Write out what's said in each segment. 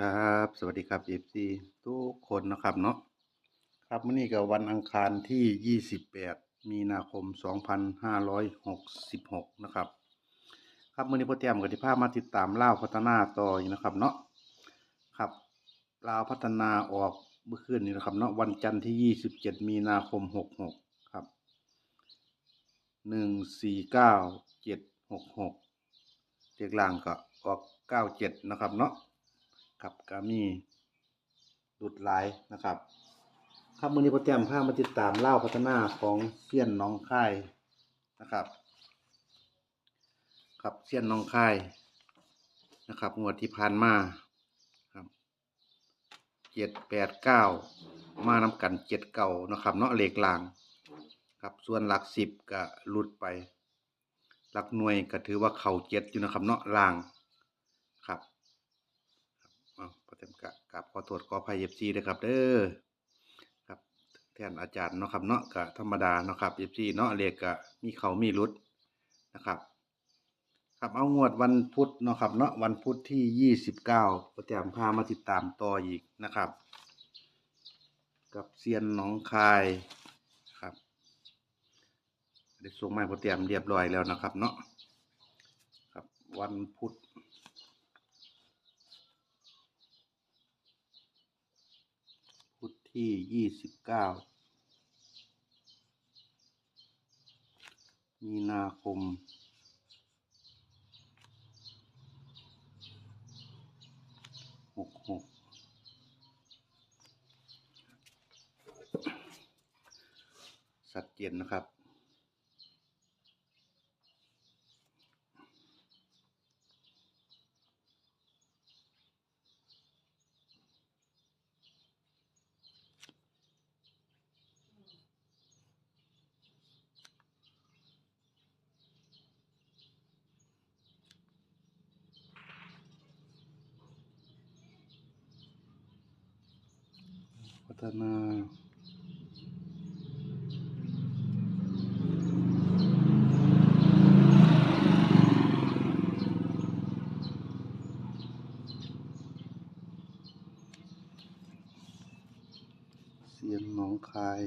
ครับ สวัสดีครับเอฟซีทุกคนนะครับเนาะครับมื้อนี้ก็วันอังคารที่ 28 มีนาคม 2566 นะครับ ครับมื้อนี้พ่อเตรียมกับที่ภาพมาติดตามล่าวพัฒนาต่ออีกนะครับเนาะครับล่าวพัฒนาออกเมื่อคืนนี้นะครับเนาะวันจันทร์ที่ 27 มีนาคม 66 ครับ 149766เรียกล่างก็ออก 97 นะครับเนาะ ครับก็มีหลุดหลายนะครับ ครับมือนี้โปรแกรมพามาติดตามเล่าพัฒนาของเซียนน้องค่ายนะครับ ครับเซียนน้องค่ายนะครับงวดที่ผ่านมาครับเจ็ดแปดเก้ามานำกันเจ็ดเก่านะครับ เนาะเหลขลางครับส่วนหลักสิบก็หลุดไป หลักหน่วยก็ถือว่าเข่าเจ็ดอยู่นะครับ เนาะลางครับ อ้าวพอเต็มกะกับขอโทษขอภัยเอฟซีด้วยครับเด้อครับแทนอาจารย์เนาะครับเนาะกะธรรมดาเนาะครับเอฟซีเนาะเรียกกะมีเขามีรุดนะครับ ครับเอางวดวันพุธเนาะครับเนาะวันพุธที่ยี่สิบเก้าพอเต็มพามาติดตามต่ออีกนะครับ กับเซียนหน้องคายครับได้ส่งมาให้พอเตรียมเรียบร้อยแล้วนะครับ เนาะครับวันพุธ พุธ ที่ยี่สิบเก้ามีนาคมหกหกสัดเจนนะครับ พัฒนาเสียงหน้องคาย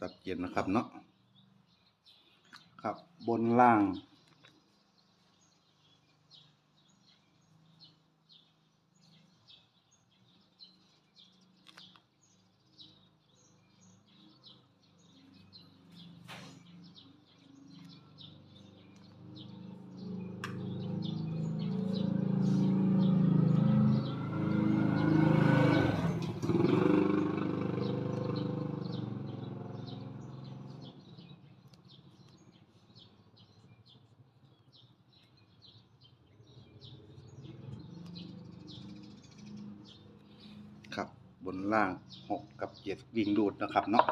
สับเย็นนะครับเนาะครับบนล่าง ครั บนล่างหกกับเจ็ดวิ่งดูดนะครับเนาะ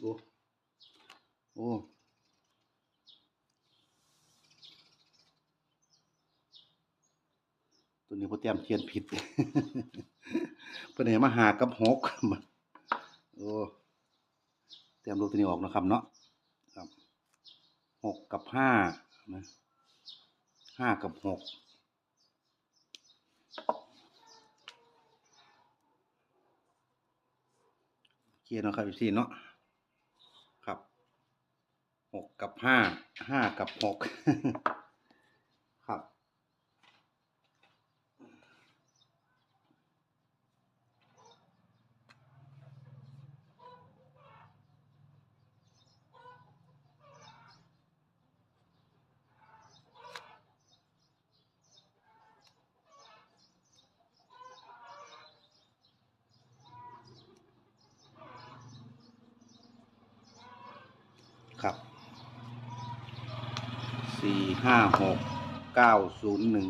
โอ้โอ้ ตัว นี้พอเตรียมเขียนผิดเพื่อนให้มาหากับหกโอ้เตรียมลบตัวนี้ออกนะครับเนาะครับหกกับห้านะห้ากับหกเคเนาะครับพี่เนาะครับหกกับห้าห้ากับหก ครับ ครับสี่ห้าหกเก้าศูนย์หนึ่ง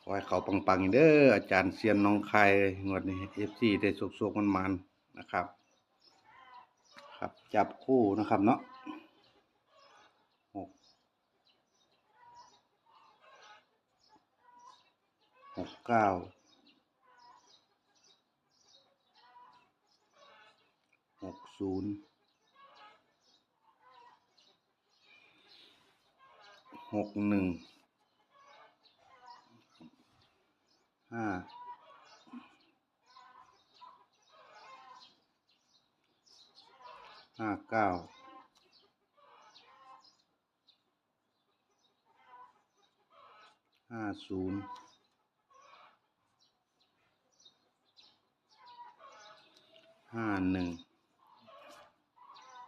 ขอให้เขาปังๆเด้ออาจารย์เซียนน้องคายงวดนี้เอฟซีได้สุกๆมันมันๆนะครับ ครับจับคู่นะครับเนาะหก หกเก้าหกศูนย์หกหนึ่งห้าห้าเก้าห้าศูนย์ ห้าหนึ่ง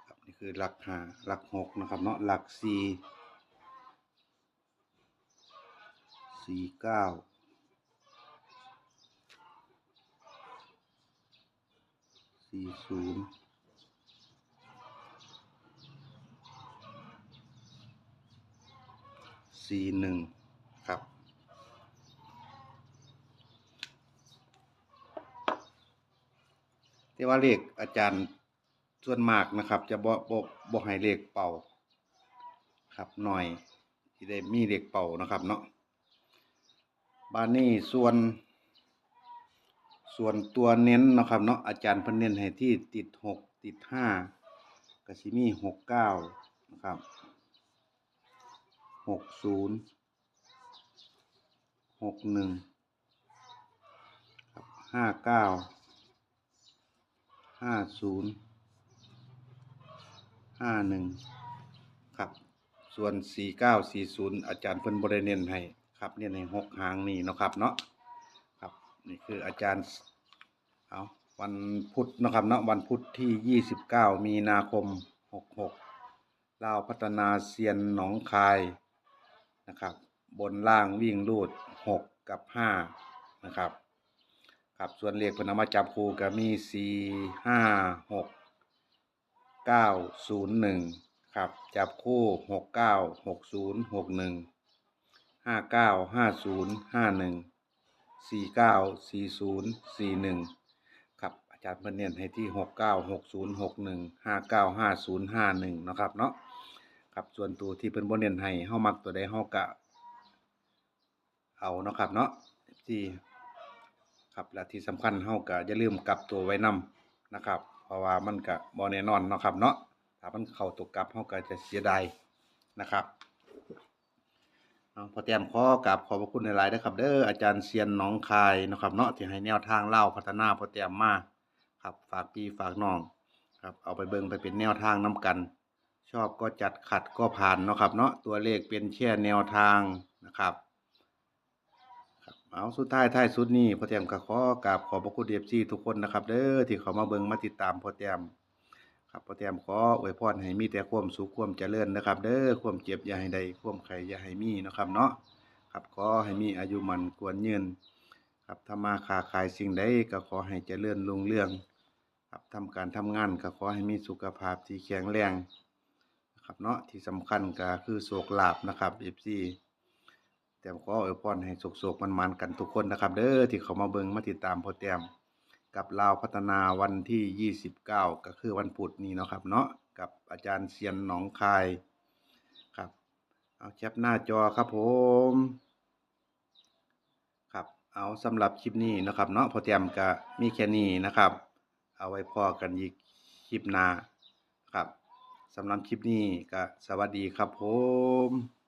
ครับนี่คือหลักห้าหลักหกนะครับเนาะหลักสี่สี่เก้าสี่ศูนย์สี่หนึ่งครับ แต่ว่าเลขอาจารย์ส่วนมากนะครับ จะบ่บ่บ่ให้เลขเป่า ครับหน่อยที่ได้มีเลขเป่านะครับเนาะบานนี้ส่วนส่วนตัวเน้นนะครับเนาะอาจารย์เพิ่นเน้นให้ที่ติดหกติดห้าก็สิมีหกเก้านะครับหกศูนย์หกหนึ่งห้าเก้า ห้าศูนย์ห้าหนึ่งครับ ส่วนสี่เก้าสี่ศูนย์อาจารย์เพิ่นบริเน้นให้ครับเนี่ยในหกหางนี่เนาะครับเนาะครับนี่คืออาจารย์เอาวันพุธนะครับเนาะวันพุธที่ยี่สิบเก้ามีนาคมหกหกลาวพัฒนาเซียนหนองคายนะครับ บนล่างวิ่งรูดหกกับห้านะครับ ครับส่วนเลขพนเอามาจับคู่ก็มีสี่ห้าหกเก้าศูนย์หนึ่งครับจับคู่หกเก้าหกศูนย์หกหนึ่งห้าเก้าห้าศูนย์ห้าหนึ่งสี่เก้าสี่ศูนย์สี่หนึ่งครับอาจารย์เพิ่นเน้นให้ที่หกเก้าหกศูนย์หกหนึ่งห้าเก้าห้าศูนย์ห้าหนึ่งนะครับเนาะครับส่วนตัวที่เพิ่นบ่เน้นให้เฮามักตัวใดเฮากะเอาเนาะครับเนาะที่ ครับและที่สำคัญเฮาก็อย่าลืมกลับตัวไว้นํนะครับ เพราะว่ามันก็บ่แน่นอนเนาะครับเนาะถ้ามันเข้าตัวกลับเฮาก็จะเสียดายนะครับเอาพอแต้มข้อกราบขอบพระคุณหลายๆนะครับ เด้ออาจารย์เซียนหนองคายนะครับเนาะที่ให้แนวทางเล่าพัฒนาพอแต้มมาครับฝากพี่ฝากน้องครับเอาไปเบิ่งไปเป็นแนวทางนํกัน ชอบก็จัดขัดก็ผ่านเนาะครับ เนาะตัวเลขเป็นแค่แนวทางนะครับ เอาสุดท้ายท้ายสุดนี้พ่อแต้มก็ขอกราบขอบพระคุณเอฟซีทุกคนนะครับ เด้อที่เขามาเบิ่งมาติดตามพ่อแต้มครับพ่อแต้มขออวยพรให้มีแต่ความสุขความเจริญนะครับ เด้อความเจ็บอย่าให้ใดความไข้อย่าให้มีนะครับเนาะครับขอให้มีอายุมันกวนยืนครับถ้ามาค้าขายสิ่งใดก็ขอให้เจริญรุ่งเรืองครับทำการทำงานก็ขอให้มีสุขภาพที่แข็งแรงนะครับเนาะที่สำคัญก็คือโชคลาภนะครับเอฟซี แต้มขออวยพรให้สุขๆมัน ๆ กันทุกคนนะครับ เด้อที่เขามาเบิ่งมาติดตามพ่อแต้มกับลาวพัฒนาวันที่ 29 ก็คือวันพุธนี้เนาะครับ เนาะกับอาจารย์เซียนหนองคายครับ เอาแคปหน้าจอครับผมครับเอาสำหรับคลิปนี้นะครับ เนาะพ่อแต้มก็มีแค่นี้นะครับ เอาไว้พอกันอีกคลิปหน้าครับสำหรับคลิปนี้ก็สวัสดีครับผม